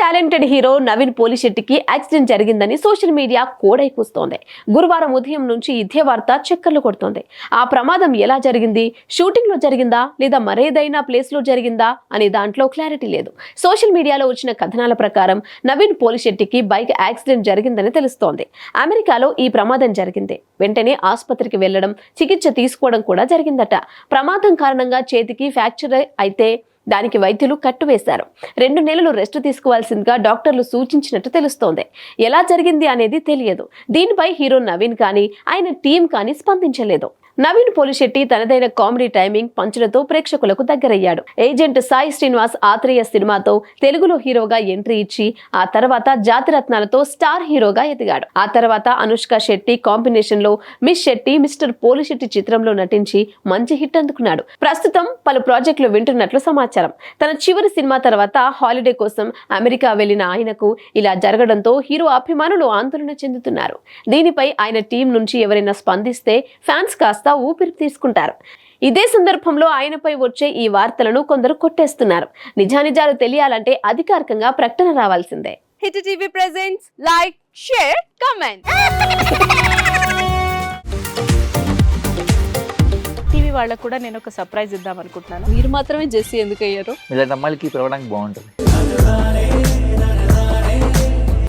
Talented hero Naveen పోలిశెట్టికి accident జరిగిందని social media కోడై కూస్తోంది. గురువారం ఉదయం నుంచి ఇదే వార్త చక్కర్లు కొడుతోంది. ఆ ప్రమాదం ఎలా జరిగింది? షూటింగ్లో జరిగిందా? లేదా మరేదైనా ప్లేస్లో జరిగిందా? అనే దాంట్లో క్లారిటీ లేదు. సోషల్ మీడియాలో వచ్చిన కథనాల ప్రకారం నవీన్ పోలిశెట్టికి బైక్ యాక్సిడెంట్ జరిగిందని తెలుస్తోంది. అమెరికాలో ఈ ప్రమాదం జరిగింది. వెంటనే ఆసుపత్రికి వెళ్ళడం చికిత్స తీసుకోవడం కూడా జరిగిందట. ప్రమాదం కారణంగా చేతికి ఫ్రాక్చర్ అయితే దానికి వైద్యులు కట్టువేశారు. రెండు నెలలు రెస్ట్ తీసుకోవాల్సిందిగా డాక్టర్లు సూచించినట్టు తెలుస్తోంది. ఎలా జరిగింది అనేది తెలియదు. దీనిపై హీరో నవీన్ కానీ ఆయన టీం కానీ స్పందించలేదు. నవీన్ పోలిశెట్టి తనదైన కామెడీ టైమింగ్ పంచులతో ప్రేక్షకులకు దగ్గరయ్యాడు. ఏజెంట్ సాయి శ్రీనివాస్ ఆత్రేయ సినిమాతో తెలుగులో హీరోగా ఎంట్రీ ఇచ్చి ఆ తర్వాత జాతిరత్నాలతో స్టార్ హీరోగా ఎదిగాడు. ఆ తర్వాత అనుష్క శెట్టి కాంబినేషన్లో మిస్ శెట్టి మిస్టర్ పోలిశెట్టి చిత్రంలో నటించి మంచి హిట్ అందుకున్నాడు. ప్రస్తుతం పలు ప్రాజెక్టులు వింటున్నట్లు సమాచారం. తన చివరి సినిమా తర్వాత హాలిడే కోసం అమెరికా వెళ్ళిన ఆయనకు ఇలా జరగడంతో హీరో అభిమానులు ఆందోళన చెందుతున్నారు. దీనిపై ఆయన టీం నుంచి ఎవరైనా స్పందిస్తే ఫ్యాన్స్ కాస్త ఊపిరి తీసుకుంటారు. ఇదే సందర్భంలో ఆయనపై వచ్చే ఈ వార్తలను కొందరు కొట్టేస్తున్నారు. నిజానిజాలు తెలియాలంటే అధికారికంగా ప్రకటన రావాల్సిందే. Hit TV presents like share comment. TV వాళ్ళకు కూడా నేను ఒక సర్ప్రైజ్ ఇద్దాం అనుకుంటున్నాను. మీరు మాత్రమే జెస్సీ ఎందుకు అయ్యారు ఇలాంటి అమ్మాయిలకి పిలవడానికి బాగుంటుంది.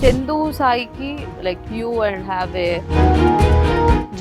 చందు సాయికి like you and have a